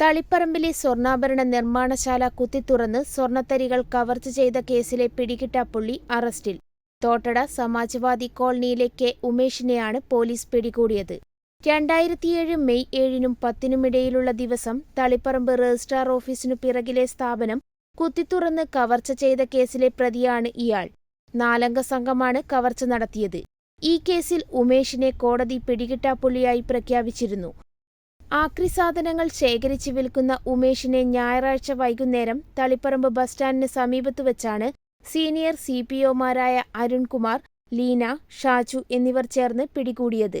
തളിപ്പറമ്പിലെ സ്വർണാഭരണ നിർമ്മാണശാല കുത്തിത്തുറന്ന് സ്വർണത്തരികൾ കവർച്ച ചെയ്ത കേസിലെ പിടികിട്ട പുള്ളി അറസ്റ്റിൽ. തോട്ടട സമാജ്വാദി കോളനിയിലെ കെ. ഉമേഷിനെയാണ് പോലീസ് പിടികൂടിയത്. രണ്ടായിരത്തിയേഴ് മെയ് ഏഴിനും പത്തിനുമിടയിലുള്ള ദിവസം തളിപ്പറമ്പ് രജിസ്ട്രാർ ഓഫീസിനു പിറകിലെ സ്ഥാപനം കുത്തിത്തുറന്ന് കവർച്ച ചെയ്ത കേസിലെ പ്രതിയാണ് ഇയാൾ. നാലംഗ സംഘമാണ് കവർച്ച നടത്തിയത്. ഈ കേസിൽ ഉമേഷിനെ കോടതി പിടികിട്ടാപ്പുള്ളിയായി പ്രഖ്യാപിച്ചിരുന്നു. ആക്രി സാധനങ്ങൾ ശേഖരിച്ച് വിൽക്കുന്ന ഉമേഷിനെ ഞായറാഴ്ച വൈകുന്നേരം തളിപ്പറമ്പ് ബസ് സ്റ്റാൻഡിന് സമീപത്ത് വെച്ചാണ് സീനിയർ സി പി ഒമാരായ അരുൺകുമാർ ലീന ഷാജു എന്നിവർ ചേർന്ന് പിടികൂടിയത്.